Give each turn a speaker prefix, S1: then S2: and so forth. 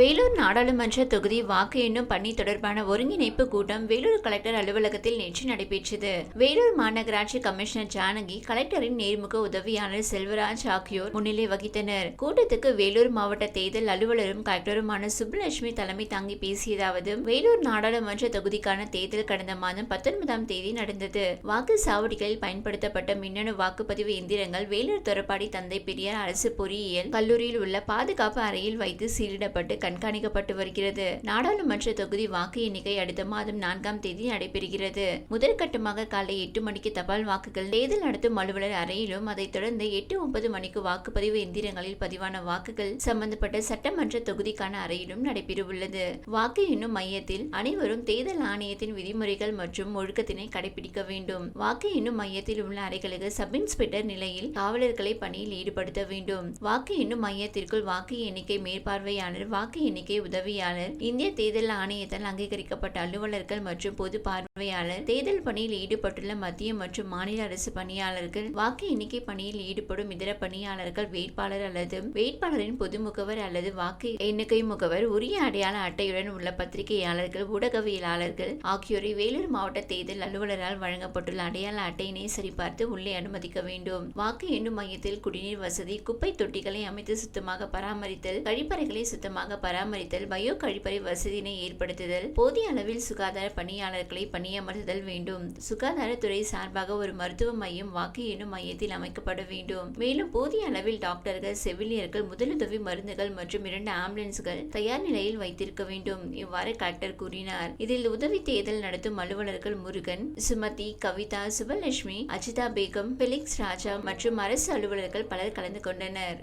S1: வேலூர் நாடாளுமன்ற தொகுதி வாக்கு எண்ணும் பணி தொடர்பான ஒருங்கிணைப்பு கூட்டம் வேலூர் கலெக்டர் அலுவலகத்தில் நேற்று நடைபெற்றது. வேலூர் மாநகராட்சி கமிஷனர் ஜானகி கலெக்டரின் நேர்முக உதவியாளர் செல்வராஜ் ஆகியோர் முன்னிலை வகித்தனர். கூட்டத்துக்கு வேலூர் மாவட்ட தேர்தல் அலுவலரும் கலெக்டருமான சுப்புலட்சுமி தலைமை தாங்கி பேசியதாவது வேலூர் நாடாளுமன்ற தொகுதிக்கான தேர்தல் கடந்த மாதம் பத்தொன்பதாம் தேதி நடந்தது. வாக்கு சாவடிகளில் பயன்படுத்தப்பட்ட மின்னணு வாக்குப்பதிவு எந்திரங்கள் வேலூர் தொரப்பாடி தந்தை பெரியார் அரசு பொறியியல் கல்லூரியில் உள்ள பாதுகாப்பு அறையில் வைத்து சீலிடப்பட்டு கண்காணிக்கப்பட்டு வருகிறது. நாடாளுமன்ற தொகுதி வாக்கு எண்ணிக்கை அடுத்த மாதம் நான்காம் தேதி நடைபெறுகிறது. முதற்கட்டமாக காலை எட்டு மணிக்கு தபால் வாக்குகள் தேர்தல் நடத்தும் அலுவலர் அறையிலும் அதைத் தொடர்ந்து எட்டு ஒன்பது மணிக்கு வாக்குப்பதிவு எந்திரங்களில் பதிவான வாக்குகள் சம்பந்தப்பட்ட சட்டமன்ற தொகுதிக்கான அறையிலும் நடைபெறவுள்ளது. வாக்கு எண்ணும் மையத்தில் அனைவரும் தேர்தல் ஆணையத்தின் விதிமுறைகள் மற்றும் ஒழுக்கத்தினை கடைபிடிக்க வேண்டும். வாக்கு எண்ணும் மையத்தில் உள்ள அறைகளுக்கு சப் இன்ஸ்பெக்டர் நிலையில் காவலர்களை பணியில் ஈடுபடுத்த வேண்டும். வாக்கு எண்ணும் மையத்திற்குள் வாக்கு எண்ணிக்கை மேற்பார்வையாளர் வாக்கு வாக்கு எண்ணிக்கை உதவியாளர் இந்திய தேர்தல் ஆணையத்தால் அங்கீகரிக்கப்பட்ட அலுவலர்கள் மற்றும் பொது பார்வையாளர் தேர்தல் பணியில் ஈடுபட்டுள்ள மத்திய மற்றும் மாநில அரசு பணியாளர்கள் வாக்கு எண்ணிக்கை பணியில் ஈடுபடும் இதர பணியாளர்கள் வேட்பாளர் அல்லது வேட்பாளரின் பொது முகவர் அல்லது வாக்கு எண்ணிக்கை முகவர் உரிய அடையாள அட்டையுடன் உள்ள பத்திரிகையாளர்கள் ஊடகவியலாளர்கள் ஆகியோரை வேலூர் மாவட்ட தேர்தல் அலுவலரால் வழங்கப்பட்டுள்ள அடையாள அட்டையினை சரிபார்த்து உள்ளே அனுமதிக்க வேண்டும். வாக்கு எண்ணும் மையத்தில் குடிநீர் வசதி குப்பை தொட்டிகளை அமைத்து சுத்தமாக பராமரித்தல் கழிப்பறைகளை சுத்தமாக பராமரித்தல் பயோ கழிப்பறை வசதியினை ஏற்படுத்துதல் போதிய அளவில் சுகாதார பணியாளர்களை பணியமர்த்துதல் வேண்டும். சுகாதாரத்துறை சார்பாக ஒரு மருத்துவ மையம் வாக்கு எண்ணும் மையத்தில் அமைக்கப்பட வேண்டும். மேலும் போதிய அளவில் டாக்டர்கள் செவிலியர்கள் முதலுதவி மருந்துகள் மற்றும் இரண்டு ஆம்புலன்ஸ்கள் தயார் நிலையில் வைத்திருக்க வேண்டும். இவ்வாறு கலெக்டர் கூறினார். இதில் உதவி தேர்தல் நடத்தும் அலுவலர்கள் முருகன் சுமதி கவிதா சுபலட்சுமி அஜிதா பேகம் பெலிக்ஸ் ராஜா மற்றும் அரசு அலுவலர்கள் பலர் கலந்து கொண்டனர்.